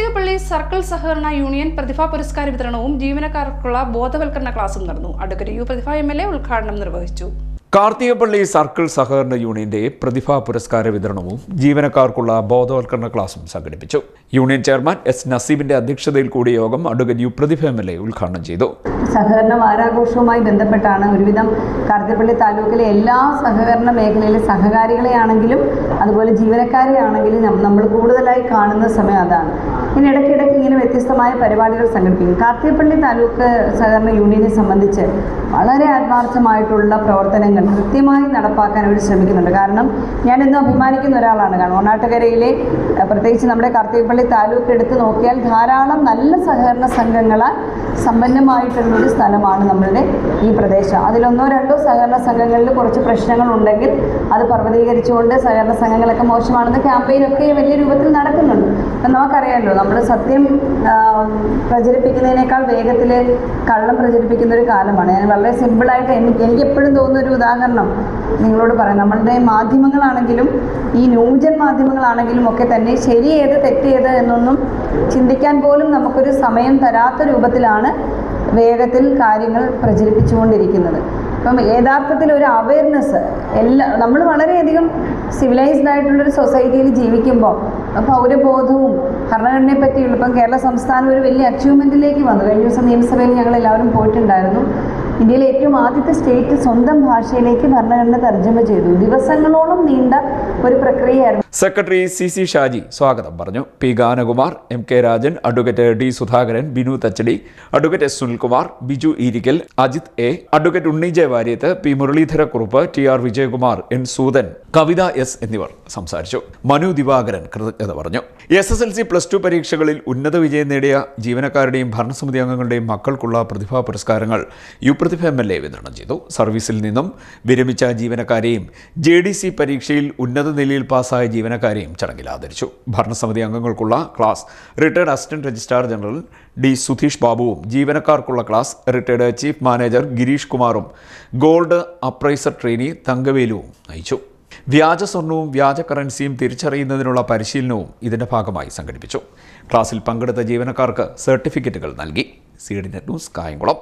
Karthikappally circle സഹകരണ union പ്രതിഭാ പുരസ്കാര വിതരണവും ജീവനക്കാർക്കുള്ള ബോധവൽക്കരണ ക്ലാസും നടന്നു. അടുക്കര U Prathibha M L A ഉദ്ഘാടനം നിർവഹിച്ചു. കാർത്തികപ്പള്ളി സർക്കിൾ സഹകരണ യൂണിയന്റെ പ്രതിഭാ പുരസ്കാര വിതരണവും ജീവനക്കാർക്കുള്ള ബോധവൽക്കരണ ക്ലാസും സംഘടിപ്പിച്ചു. യൂണിയൻ ചെയർമാൻ എസ് നസീബിന്റെ അധ്യക്ഷതയിൽ കൂടിയ യോഗം advocate U Prathibha M L A ഉദ്ഘാടനം ചെയ്തു. സഹകരണ വാരാഘോഷവുമായി ബന്ധപ്പെട്ടാണ് ഒരുവിധം കാർത്തിപ്പള്ളി താലൂക്കിലെ എല്ലാ സഹകരണ മേഖലയിലെ സഹകാരികളെയാണെങ്കിലും അതുപോലെ ജീവനക്കാരെയാണെങ്കിലും നമ്മൾ കൂടുതലായി കാണുന്ന സമയം അതാണ്. ഇനി ഇടയ്ക്കിടയ്ക്ക് ഇങ്ങനെ വ്യത്യസ്തമായ പരിപാടികൾ സംഘടിപ്പിക്കും. കാർത്തിപ്പള്ളി താലൂക്ക് സഹകരണ യൂണിയനെ സംബന്ധിച്ച് വളരെ ആത്മാർത്ഥമായിട്ടുള്ള പ്രവർത്തനങ്ങൾ കൃത്യമായി നടപ്പാക്കാൻ അവർ ശ്രമിക്കുന്നുണ്ട്. കാരണം ഞാൻ ഇന്ന് അഭിമാനിക്കുന്ന ഒരാളാണ്. കാരണം ഒന്നാട്ടുകരയിലെ പ്രത്യേകിച്ച് നമ്മുടെ കാർത്തിപ്പള്ളി താലൂക്ക് എടുത്ത് നോക്കിയാൽ ധാരാളം നല്ല സഹകരണ സംഘങ്ങളാൽ സമ്പന്നമായിട്ടുള്ള ഒരു സ്ഥലമാണ് നമ്മളുടെ ഈ പ്രദേശം. അതിലൊന്നോ രണ്ടോ സഹകരണ സംഘങ്ങളിൽ കുറച്ച് പ്രശ്നങ്ങൾ ഉണ്ടെങ്കിൽ അത് പർവതീകരിച്ചുകൊണ്ട് സഹകരണ സംഘങ്ങളൊക്കെ മോശമാണെന്ന് ക്യാമ്പയിനൊക്കെ വലിയ രൂപത്തിൽ നടക്കുന്നുണ്ട്. അപ്പം നമുക്കറിയാമല്ലോ നമ്മൾ സത്യം പ്രചരിപ്പിക്കുന്നതിനേക്കാൾ വേഗത്തിൽ കള്ളം പ്രചരിപ്പിക്കുന്ന ഒരു കാലമാണ്. ഞാൻ വളരെ സിമ്പിളായിട്ട് എനിക്ക് എപ്പോഴും തോന്നുന്ന ഒരു ഉദാഹരണം നിങ്ങളോട് പറയാം. നമ്മളുടെ മാധ്യമങ്ങളാണെങ്കിലും ഈ ന്യൂജൻ മാധ്യമങ്ങളാണെങ്കിലും ഒക്കെ തന്നെ ശരിയേത് തെറ്റേത് എന്നൊന്നും ചിന്തിക്കാൻ പോലും നമുക്കൊരു സമയം തരാത്ത രൂപത്തിലാണ് വേഗത്തിൽ കാര്യങ്ങൾ പ്രചരിപ്പിച്ചുകൊണ്ടിരിക്കുന്നത്. അപ്പം യഥാർത്ഥത്തിൽ ഒരു അവയർനെസ് എല്ലാ നമ്മൾ വളരെയധികം സിവിലൈസ്ഡ് ആയിട്ടുള്ളൊരു സൊസൈറ്റിയിൽ ജീവിക്കുമ്പോൾ പൗരബോധവും ഭരണഘടനയെ പറ്റിയുള്ള ഇപ്പം കേരള സംസ്ഥാനം ഒരു വലിയ അച്ചീവ്മെന്റിലേക്ക് വന്നു. കഴിഞ്ഞ ദിവസം നിയമസഭയിൽ ഞങ്ങൾ എല്ലാവരും പോയിട്ടുണ്ടായിരുന്നു. ഇന്ത്യയിലെ ഏറ്റവും ആദ്യത്തെ സ്റ്റേറ്റ് സ്വന്തം ഭാഷയിലേക്ക് ഭരണഘടന തർജമ ചെയ്തു. ദിവസങ്ങളോളം നീണ്ട ഒരു പ്രക്രിയയായിരുന്നു. സെക്രട്ടറി സി സി ഷാജി സ്വാഗതം പറഞ്ഞു. P Ganakumar M K Rajan advocate D Sudhakaran Binu Thachadi advocate S Sunilkumar Biju Eerikkal Ajith A advocate Unni J Variyath P Muraleedharakkurup T R Vijayakumar N Soothan Kavitha S എന്നിവർ സംസാരിച്ചു. മനു ദിവാകരൻ കൃതജ്ഞത പറഞ്ഞു. S S L C plus two പരീക്ഷകളിൽ ഉന്നത വിജയം നേടിയ ജീവനക്കാരുടെയും ഭരണസമിതി അംഗങ്ങളുടെയും മക്കൾക്കുള്ള പ്രതിഭാ പുരസ്കാരങ്ങൾ U Prathibha M L A വിതരണം ചെയ്തു. സർവീസിൽ നിന്നും വിരമിച്ച ജീവനക്കാരെയും ജെ ഡി സി പരീക്ഷയിൽ ഉന്നത നിലയിൽ പാസ്സായ ജീവനക്കാരെയും ചടങ്ങിൽ ആദരിച്ചു. ഭരണസമിതി അംഗങ്ങൾക്കുള്ള class retired assistant registrar general D Sudheesh ബാബുവും ജീവനക്കാർക്കുള്ള class retired chief manager Gireesh കുമാറും ഗോൾഡ് അപ്രൈസർ ട്രെയിനി തങ്കവേലുവും നയിച്ചു. വ്യാജ സ്വർണവും വ്യാജ കറൻസിയും തിരിച്ചറിയുന്നതിനുള്ള പരിശീലനവും ഇതിന്റെ ഭാഗമായി സംഘടിപ്പിച്ചു. ക്ലാസ്സിൽ പങ്കെടുത്ത ജീവനക്കാർക്ക് സർട്ടിഫിക്കറ്റുകൾ നൽകി. C D net news Kayamkulam.